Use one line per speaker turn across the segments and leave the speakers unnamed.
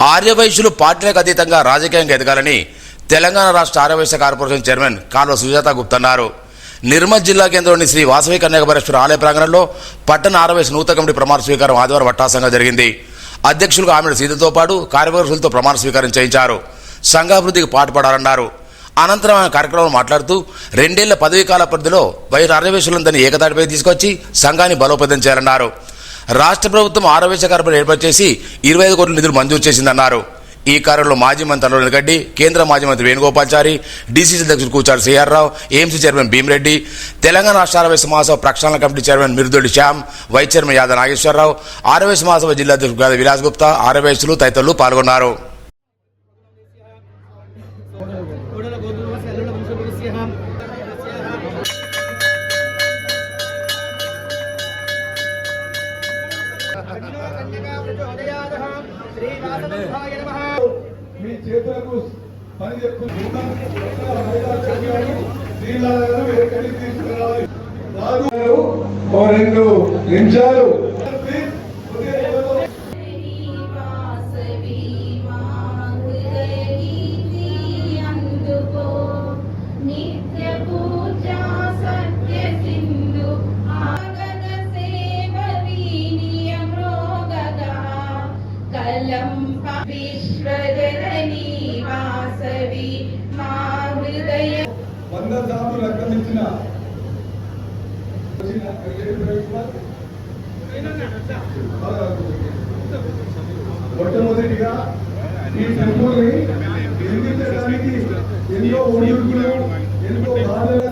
ఆర్యవైశ్యులు పార్టీలకు అతీతంగా రాజకీయంగా ఎదగాలని తెలంగాణ రాష్ట్ర ఆర్యవైశ్య కార్పొరేషన్ చైర్మన్ కాల్వ సుజాత గుప్త అన్నారు. నిర్మల్ జిల్లా కేంద్రంలోని శ్రీ వాసవి కన్యాకుమారేశ్వర ఆలయ ప్రాంగణంలో పట్టణ ఆర్యవైశ్య నూతన కమిటీ ప్రమాణ స్వీకారం ఆదివారం వట్టాసంగా జరిగింది. అధ్యక్షులుగా ఆమె సీతతో పాటు కార్యవర్గులతో ప్రమాణ స్వీకారం చేయించారు. సంఘాభివృద్ధికి పాటుపడాలన్నారు. అనంతరం ఆయన కార్యక్రమంలో మాట్లాడుతూ రెండేళ్ళ పదవీ కాల పరిధిలో వైఎస్ ఆర్యవేశ్వరులందరినీ ఏకతాటిపై తీసుకొచ్చి సంఘాన్ని బలోపేతం చేయాలన్నారు. రాష్ట్ర ప్రభుత్వం ఆరోగ్య కార్పొరేషన్ ఏర్పాటు చేసి ఇరవై ఐదు కోట్ల నిధులు మంజూరు చేసిందన్నారు. ఈ కార్యంలో మాజీ మంత్రి అల్లు గడ్డి కేంద్ర మాజీ మంత్రి వేణుగోపాల్చారి డీసీసీ అధ్యక్షుడు కూచారు C R Rao AMC chairman Bhimireddy Telangana రాష్ట్ర ఆరవేశ సమాసభ ప్రక్షాళన committee chairman మిరుదొడి Shyam vice chairman యాద Nageswararao ఆరవేశ సమాసభ జిల్లా అధ్యక్షుడు గాది విలాస్ గుప్తా ఆరవేశులు తదితరులు పాల్గొన్నారు.
మీ చేతులకు పని చెప్తున్నారు రెండు నిమిషాలు
కలంప విశ్వజననీ వాసవి మా హృదయ
వంద సార్లు రక్తమిచ్చిన మొట్టమొదటిగా ఈ టెంపుల్ని నిర్మించడానికి ఎన్నో ఒడిదుడుకులు ఎన్నో బాధల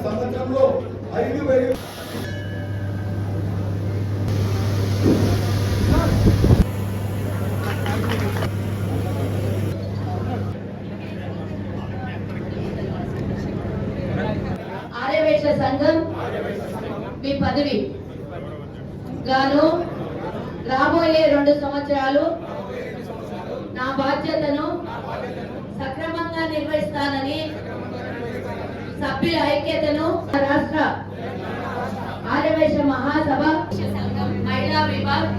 ఆర్యవైశ్య సంఘం మీ పదవి గాను రాబోయే రెండు సంవత్సరాలు నా బాధ్యతను సక్రమంగా నిర్వహిస్తానని సభ్యుల ఐక్యతను రాష్ట్ర ఆర్యవైశ్య మహాసభ మహిళా విభాగ్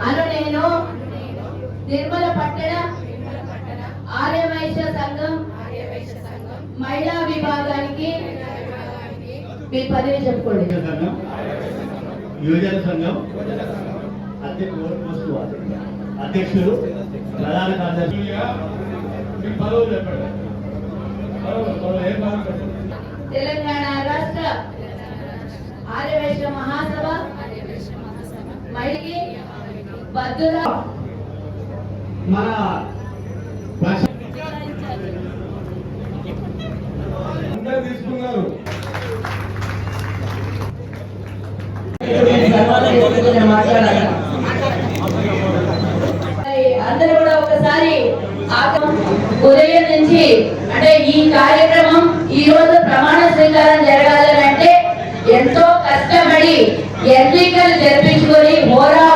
అను నేను నిర్మల పట్టణ ఆర్యవైశ్య సంఘం మహిళా విభాగానికి మీ పదవి చెప్పుకోండి
సంఘం యువజన సంఘం. అధ్యక్షుడు ప్రధాన కార్యదర్శి
మీ పదవులు చెప్పండి పదవులు, పదవులు, ఏం పదవులు చెప్పండి?
తెలంగాణ రాష్ట్ర ఆర్యవైశ్య మహాసభ మహిళకి బద్దుల
మన భాష
తీసుకున్నారు
అందరూ కూడా ఒకసారి ఉదయం నుంచి అంటే ఈ కార్యక్రమం ఈ రోజు ప్రమాణ స్వీకారం జరగాలని అంటే ఎంతో కష్టపడి ఎన్నికలు జరిపించుకొని హోరా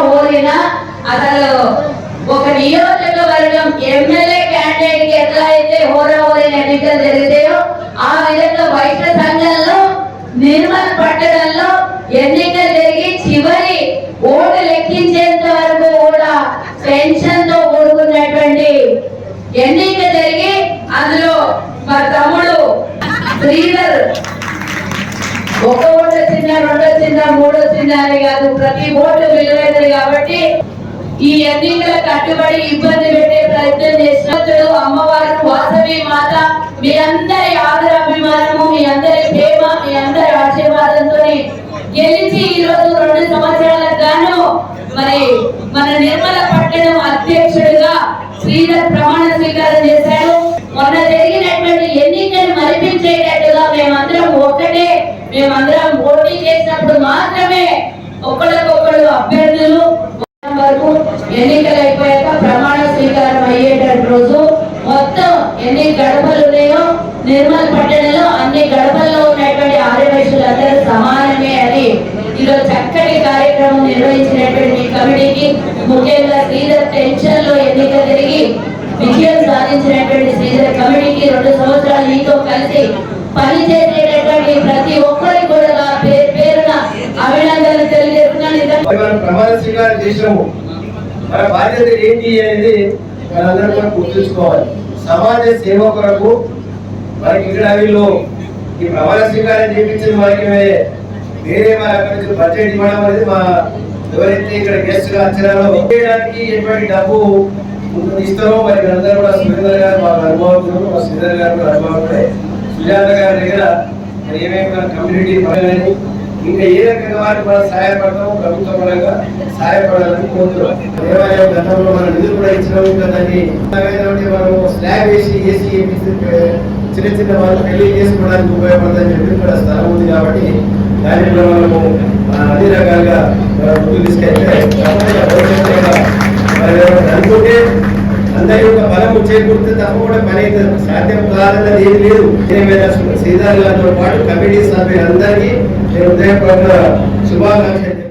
నిర్మల్ పట్టణంలో ఎన్నికలు జరిగి చివరి ఓటు లెక్కించేంత వరకు కూడా పెన్షన్తో కూడుకున్నటువంటి ఎన్నిక జరిగి అందులో మా తమ్ముడు శ్రీధర్ ఒక ఓటు వచ్చిందా రెండు వచ్చిందా మూడు వచ్చిందా అని కాదు ప్రతి ఓటు విలువైనది కాబట్టి ఈ ఎన్నికల కట్టుబడి ఇబ్బంది పెట్టే ప్రయత్నం చేసినప్పుడు అమ్మవారు వాసవి మాత మీ అందరి మరి మన నిర్మల పట్టణం అధ్యక్షుడిగా శ్రీధర్ ప్రమాణ స్వీకారం చేశారు. మొన్న జరిగినటువంటి ఎన్నికలు మరిపించేటట్టుగా మేమందరం ఒక్కటే మేమందరం పోటీ చేసినప్పుడు మాత్రమే ఒకళ్ళకొకళ్ళు అభ్యర్థులు వరకు ఎన్నికలు అయిపోయాక ప్రమాణ స్వీకారం అయ్యేటటువంటి రోజు మొత్తం ఎన్ని గడపలు ఉన్నాయో నిర్మల్ పట్టణంలో అన్ని గడపల్లో ఉన్నటువంటి ఆర్యవైశ్యులు అందరూ సమానమే అని ఈరోజు చక్కటి కార్యక్రమం నిర్వహించినటువంటి కమిటీకి ముఖ్యంగా శ్రీధర్ టెన్షన్లో ఎన్నిక జరిగి విజయం సాధించినటువంటి శ్రీధర్ కమిటీకి రెండు సంవత్సరాలు నీతో కలిసి పనిచేసేటటువంటి ప్రతి ఒక్కరికి కూడా పేరు పేరున అభినందనలు తెలియజేస్తున్నాను.
ప్రమాణ స్వీకారం చేసినాము.
మన బాధ్యత ఏంటి అనేది మనందరం కూడా గుర్తుంచుకోవాలి. సమాజ సేవ కొరకు మనకి ఇక్కడ వీళ్ళు ఈ ప్రమాణ స్వీకారం చేయించిన మనకి వేరే మన అక్కడి నుంచి బడ్జెట్ ఇవ్వడం అనేది మా ఎవరైతే ఇక్కడ గెస్ట్గా వచ్చినారో చేయడానికి ఎటువంటి డబ్బు ఇస్తారో మరి అందరూ కూడా సురేందర్ గారు మా అనుభవం మా శ్రీధర్ గారు కూడా అనుభవం సుజాత గారి దగ్గర మరి ఏమేమి కమ్యూనిటీ పడాలని ఇంకా ఏ రకంగా వారికి మనం సహాయపడతామో ప్రభుత్వ పరంగా సహాయపడాలని కోరుతున్నాం. దేవాలయం గతంలో మనం నిధులు కూడా ఇచ్చినాము కదండి దాన్ని మనం స్లాబ్ వేసి ఏసీ చిన్న చిన్న వాళ్ళు పెళ్ళి చేసుకోవడానికి ఉపయోగపడదని చెప్పి కూడా స్థలం ఉంది కాబట్టి దానిలో మనము అన్ని రకాలుగా ముందుకు తీసుకెళ్తే అనుకుంటే అందరి యొక్క బలము చేకూరితే తప్పకుండా పని అయితే సాధ్యం కాదన్నది ఏది లేదు. శ్రీధర్ గారితో పాటు కమిటీ సభ్యులందరికీ నేను ఉదయపూర్వక శుభాకాంక్షలు